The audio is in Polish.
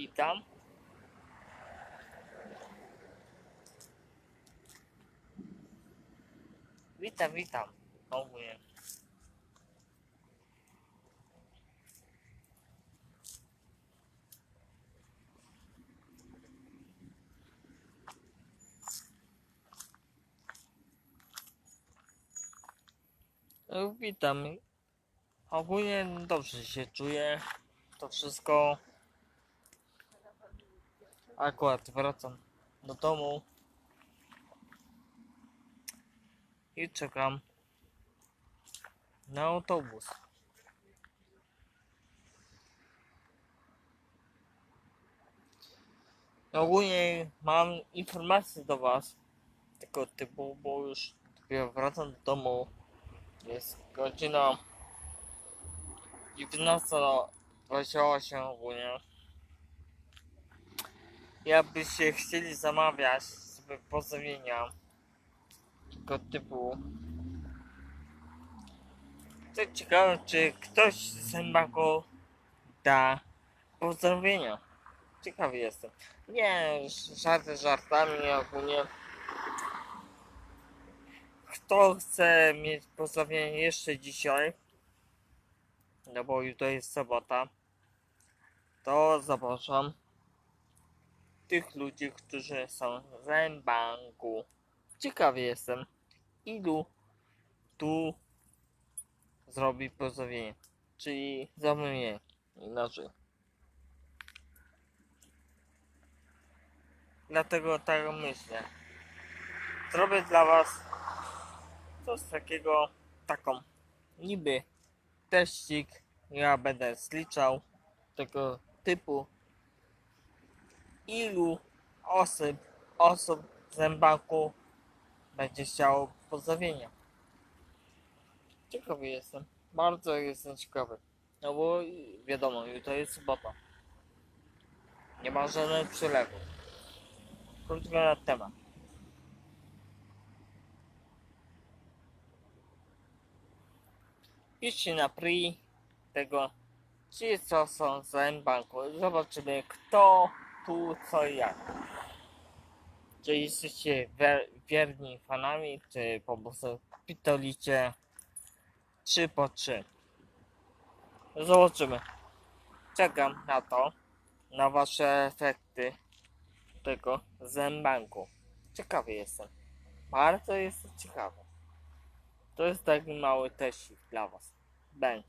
Witam. Witam, witam. Ogólnie. E, Witam. Ogólnie dobrze się czuję. To wszystko. Akurat wracam do domu. I czekam na autobus. Ogólnie mam informację do Was tego typu, bo już wracam do domu. Jest godzina 19.28 ogólnie. Jakbyście chcieli zamawiać sobie pozdrowienia tego typu. To ciekawe, czy ktoś z Zębaku da pozdrowienia. Ciekawy jestem. Nie, żarty żartami ogólnie. Kto chce mieć pozdrowienie jeszcze dzisiaj, no bo jutro jest sobota, to zapraszam tych ludzi, którzy są w Zębanku. Ciekawy jestem, ilu tu zrobi pozdrowienie, czyli zamówienie inaczej. Dlatego tak myślę. Zrobię dla Was coś takiego, taką niby teścik. Ja będę zliczał tego typu ilu osób, osób w zębaku będzie chciało pozdrowienia. Ciekawy jestem. Bardzo jestem ciekawy. No bo wiadomo, jutro jest sobota. Nie ma żadnych przylewów. Krótko na temat. Piszcie na pri tego, ci co są z banku. Zobaczymy kto tu co i jak. Czy jesteście wierni fanami, czy po prostu pitolicie 3 po 3. Zobaczymy. Czekam na to, na wasze efekty tego zębanku. Ciekawy jestem. Bardzo jestem ciekawy. To jest taki mały teścik dla was. Bęk.